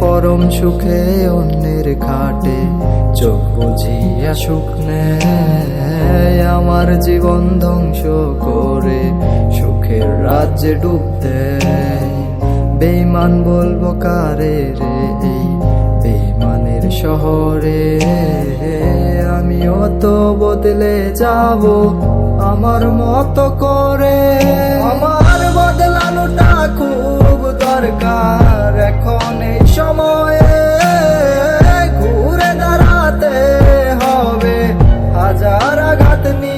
পরম সুখে অন্যের খাটে চোখ বুঝিয়া সুখ আমার জীবন ধ্বংস করে সুখের রাজ্যে ডুব দেয়। বেইমান বলব কারে রে এই বেইমানের শহরে? আমিও তো বদলে যাব আমার মতো করে। আমার বদলানোটা খুব দরকার। चांदनी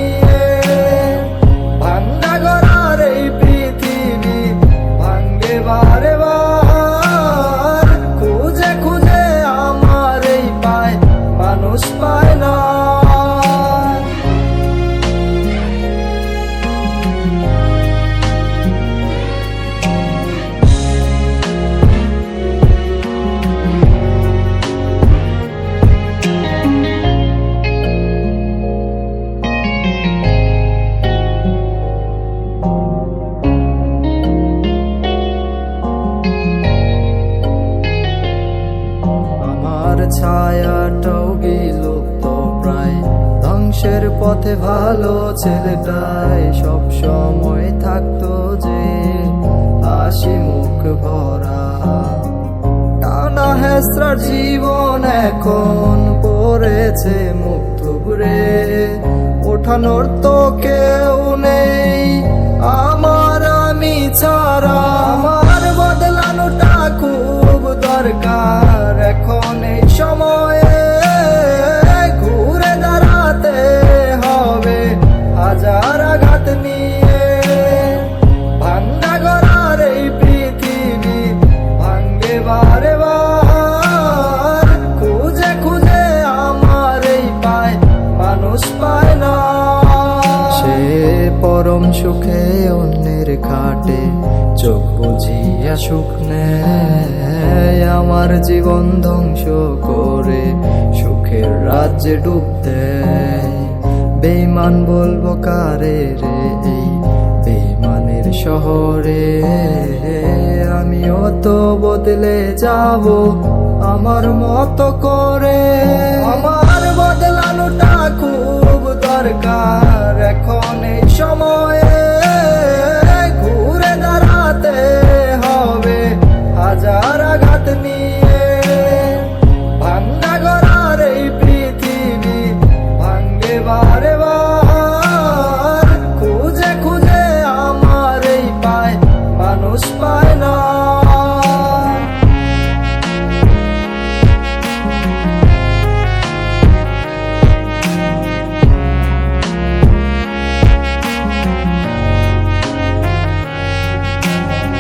ছায়াটাও গেল তো প্রায়। ধ্বংসের পথে ভালো ছেলেটাই সব সময় থাকতো যে হাসি মুখ ভরা। টানা হেসরার জীবন এখন পড়েছে মুখ থুবড়ে। ওঠানোর তো কেউ নেই, আমার আমি ছাড়া। মানুষ পায় না সে পরম সুখে অন্যের খাটে চোখ বুঝিয়া সুখ নেয়। আমার জীবন ধ্বংস করে সুখের রাজ্যে ডুব দেয়। বেইমান বলব কারে রে বেইমানের শহরে? আমিও তো বদলে যাব আমার মতো করে। আমার বদলানোটা দরকার।